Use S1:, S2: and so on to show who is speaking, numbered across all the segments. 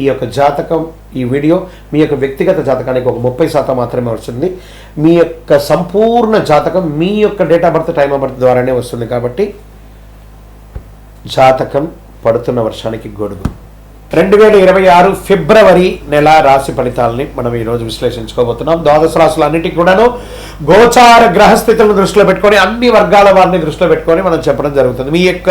S1: ఈ యొక్క జాతకం ఈ వీడియో మీ యొక్క వ్యక్తిగత జాతకానికి ఒక ముప్పై శాతం మాత్రమే వస్తుంది. మీ యొక్క సంపూర్ణ జాతకం మీ యొక్క date of birth time of birth ద్వారానే వస్తుంది కాబట్టి జాతకం పడుతున్న వర్షానికి గొడుగు. రెండు వేల ఇరవై ఆరు ఫిబ్రవరి నెల రాశి ఫలితాలని మనం ఈరోజు విశ్లేషించుకోబోతున్నాం. ద్వాదశ రాశులు అన్నిటికీ కూడాను గోచార గ్రహస్థితులను దృష్టిలో పెట్టుకొని అన్ని వర్గాల వారిని దృష్టిలో పెట్టుకొని మనం చెప్పడం జరుగుతుంది. మీ యొక్క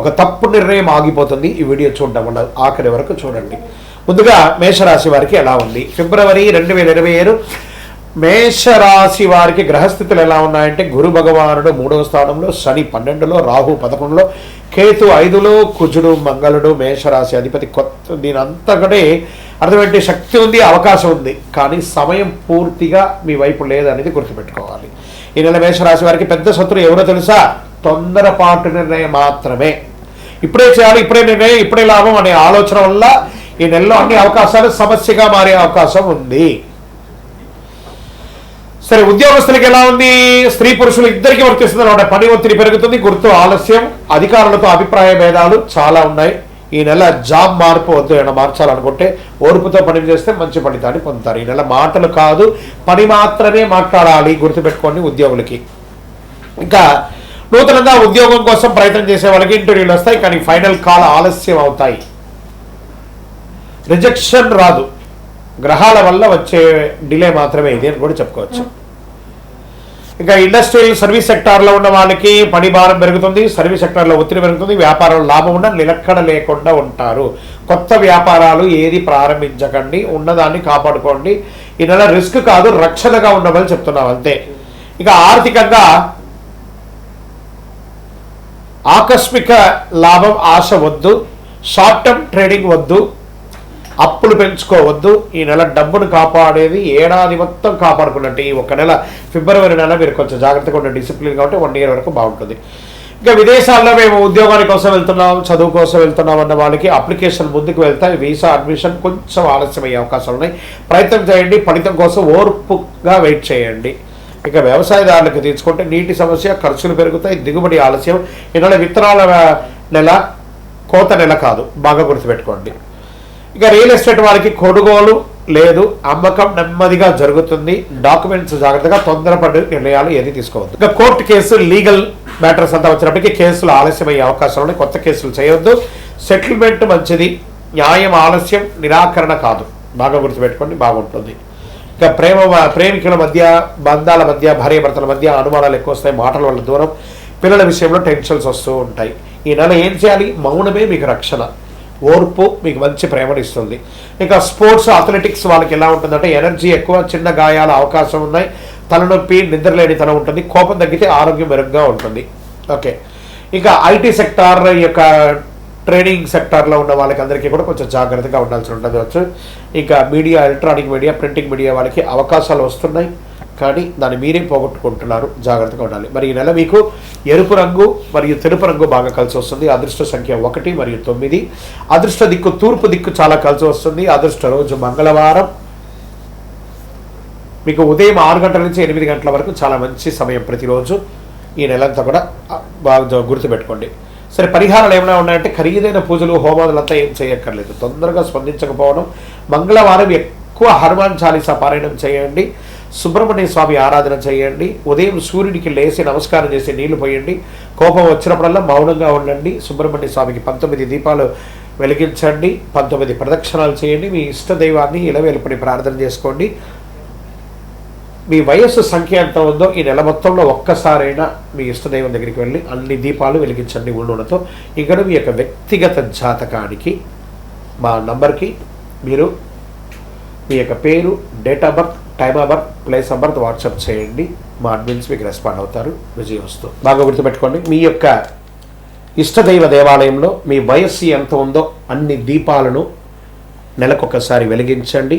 S1: ఒక తప్పు నిర్ణయం ఆగిపోతుంది. ఈ వీడియో చూడడం వల్ల ఆఖరి వరకు చూడండి. ముందుగా మేషరాశి వారికి ఎలా ఉంది? ఫిబ్రవరి రెండు వేల ఇరవై ఏడు మేషరాశి వారికి గ్రహస్థితులు ఎలా ఉన్నాయంటే గురు భగవానుడు మూడవ స్థానంలో శని పన్నెండులో రాహు పదకొండులో కేతు ఐదులో కుజుడు మంగళుడు మేషరాశి అధిపతి కొత్త దీని అంతకంటే అర్థమంటే శక్తి ఉంది అవకాశం ఉంది. కానీ సమయం పూర్తిగా మీ వైపు లేదనేది గుర్తుపెట్టుకోవాలి. ఈ నెల మేషరాశి వారికి పెద్ద శత్రువు ఎవరో తెలుసా? తొందరపాటు నిర్ణయం మాత్రమే. ఇప్పుడే చేయాలి ఇప్పుడే నిర్ణయం ఇప్పుడే లాభం అనే ఆలోచన వల్ల ఈ నెలలో అన్ని అవకాశాలు సమస్యగా మారే అవకాశం ఉంది. సరే ఉద్యోగస్తులకి ఎలా ఉంది? స్త్రీ పురుషులు ఇద్దరికి వర్తిస్తుంది అన్నమాట పని ఒత్తిడి పెరుగుతుంది గుర్తు ఆలస్యం అధికారులతో అభిప్రాయ భేదాలు చాలా ఉన్నాయి. ఈ నెల జాబ్ మార్పు వద్దు ఏమైనా మార్చాలనుకుంటే ఓర్పుతో పని చేస్తే మంచి ఫలితాన్ని పొందుతారు. ఈ నెల మాటలు కాదు పని మాత్రమే మాట్లాడాలి గుర్తుపెట్టుకోండి ఉద్యోగులకి. ఇంకా నూతనంగా ఉద్యోగం కోసం ప్రయత్నం చేసే వాళ్ళకి ఇంటర్వ్యూలు వస్తాయి కానీ ఫైనల్ కాల్ ఆలస్యం అవుతాయి. రిజెక్షన్ రాదు. గ్రహాల వల్ల వచ్చే డిలే మాత్రమే ఇది అని కూడా చెప్పుకోవచ్చు. ఇంకా ఇండస్ట్రియల్ సర్వీస్ సెక్టార్లో ఉన్న వాళ్ళకి పని భారం పెరుగుతుంది సర్వీస్ సెక్టార్లో ఒత్తిడి పెరుగుతుంది వ్యాపారంలో లాభం ఉన్న నిలక్కడ లేకుండా ఉంటారు. కొత్త వ్యాపారాలు ఏది ప్రారంభించకండి ఉన్నదాన్ని కాపాడుకోండి. ఈ నెల రిస్క్ కాదు రక్షణగా ఉండమని చెప్తున్నాం అంతే. ఇక ఆర్థికంగా ఆకస్మిక లాభం ఆశ వద్దు. షార్ట్ టర్మ్ ట్రేడింగ్ వద్దు. అప్పులు పెంచుకోవద్దు. ఈ నెల డబ్బును కాపాడేది ఏడాది మొత్తం కాపాడుకున్నట్టు ఈ ఒక నెల. ఫిబ్రవరి నెల మీరు కొంచెం జాగ్రత్తగా ఉండే డిసిప్లిన్ కాబట్టి వన్ ఇయర్ వరకు బాగుంటుంది. ఇంకా విదేశాల్లో మేము ఉద్యోగాల కోసం వెళ్తున్నాం చదువు కోసం వెళ్తున్నాం అన్న వాళ్ళకి అప్లికేషన్ ముందుకు వెళ్తాయి. వీసా అడ్మిషన్ కొంచెం ఆలస్యం అయ్యే అవకాశాలు ఉన్నాయి. ప్రయత్నం చేయండి. ఫలితం కోసం ఓర్పుగా వెయిట్ చేయండి. ఇక వ్యవసాయదారులకు తీసుకుంటే నీటి సమస్య ఖర్చులు పెరుగుతాయి దిగుబడి ఆలస్యం. ఈ విత్తనాల నెల కోత నెల కాదు. బాగా గుర్తుపెట్టుకోండి. ఇక రియల్ ఎస్టేట్ వారికి కొనుగోలు లేదు. అమ్మకం నెమ్మదిగా జరుగుతుంది. డాక్యుమెంట్స్ జాగ్రత్తగా తొందరపడి నిర్ణయాలు ఏది తీసుకోవద్దు. ఇక కోర్టు కేసు లీగల్ మ్యాటర్స్ అంతా వచ్చినప్పటికీ కేసులు ఆలస్యమయ్యే అవకాశాలు ఉన్నాయి. కొత్త కేసులు చేయొద్దు. సెటిల్మెంట్ మంచిది. న్యాయం ఆలస్యం నిరాకరణ కాదు. బాగా గుర్తుపెట్టుకోండి. బాగుంటుంది. ఇక ప్రేమ ప్రేమికుల మధ్య బంధాల మధ్య భార్యాభర్తల మధ్య అనుమానాలు ఎక్కువ వస్తాయి మాటల వల్ల దూరం. పిల్లల విషయంలో టెన్షన్స్ వస్తూ ఉంటాయి. ఈ నెల ఏం చేయాలి? మౌనమే మీకు రక్షణ. ఓర్పు మీకు మంచి ప్రేమనిస్తుంది. ఇంకా స్పోర్ట్స్ అథ్లెటిక్స్ వాళ్ళకి ఎలా ఉంటుందంటే ఎనర్జీ ఎక్కువ చిన్న గాయాల అవకాశం ఉన్నాయి. తలనొప్పి నిద్రలేనితనం ఉంటుంది. కోపం తగ్గితే ఆరోగ్యం మెరుగ్గా ఉంటుంది. ఓకే. ఇంకా ఐటీ సెక్టార్ యొక్క ట్రైనింగ్ సెక్టార్లో ఉన్న వాళ్ళకి అందరికీ కూడా కొంచెం జాగ్రత్తగా ఉండాల్సి ఉంటుంది వచ్చు ఇంకా media electronic media printing media వాళ్ళకి అవకాశాలు వస్తున్నాయి. కానీ దాన్ని మీరే పోగొట్టుకుంటున్నారు. జాగ్రత్తగా ఉండాలి. మరి ఈ నెల మీకు ఎరుపు రంగు మరియు తెలుపు రంగు బాగా కలిసి వస్తుంది. అదృష్ట సంఖ్య ఒకటి మరియు తొమ్మిది. అదృష్ట దిక్కు తూర్పు దిక్కు చాలా కలిసి వస్తుంది. అదృష్ట రోజు మంగళవారం. మీకు ఉదయం ఆరు గంటల నుంచి ఎనిమిది గంటల వరకు చాలా మంచి సమయం ప్రతిరోజు. ఈ నెలంతా కూడా బాగా గుర్తుపెట్టుకోండి. సరే పరిహారాలు ఏమైనా ఉన్నాయంటే ఖరీదైన పూజలు హోమాదులంతా ఏం చేయక్కర్లేదు. తొందరగా స్పందించకపోవడం. మంగళవారం ఎక్కువ హనుమాన్ చాలీసా పారాయణం చేయండి. సుబ్రహ్మణ్య స్వామి ఆరాధన చేయండి. ఉదయం సూర్యుడికి లేచి నమస్కారం చేసి నీళ్ళు పోయండి. కోపం వచ్చినప్పుడల్లా మౌనంగా ఉండండి. సుబ్రహ్మణ్య స్వామికి పంతొమ్మిది దీపాలు వెలిగించండి. పంతొమ్మిది ప్రదక్షిణాలు చేయండి. మీ ఇష్ట దైవాన్ని ఇలవేలుపడి ప్రార్థన చేసుకోండి. మీ వయస్సు సంఖ్య ఎంత ఉందో ఈ నెల మొత్తంలో ఒక్కసారైనా మీ ఇష్టదైవం దగ్గరికి వెళ్ళి అన్ని దీపాలు వెలిగించండి ఉండడంతో ఇక్కడ మీ యొక్క వ్యక్తిగత జాతకానికి మా నంబర్కి మీరు మీ యొక్క పేరు date of birth time of birth place of birth WhatsApp చేయండి. మా అడ్మిన్స్ మీకు రెస్పాండ్ అవుతారు. విజయవస్తు బాగా గుర్తుపెట్టుకోండి మీ యొక్క ఇష్టదైవ దేవాలయంలో మీ వయస్సు ఎంత ఉందో అన్ని దీపాలను నెలకొకసారి వెలిగించండి.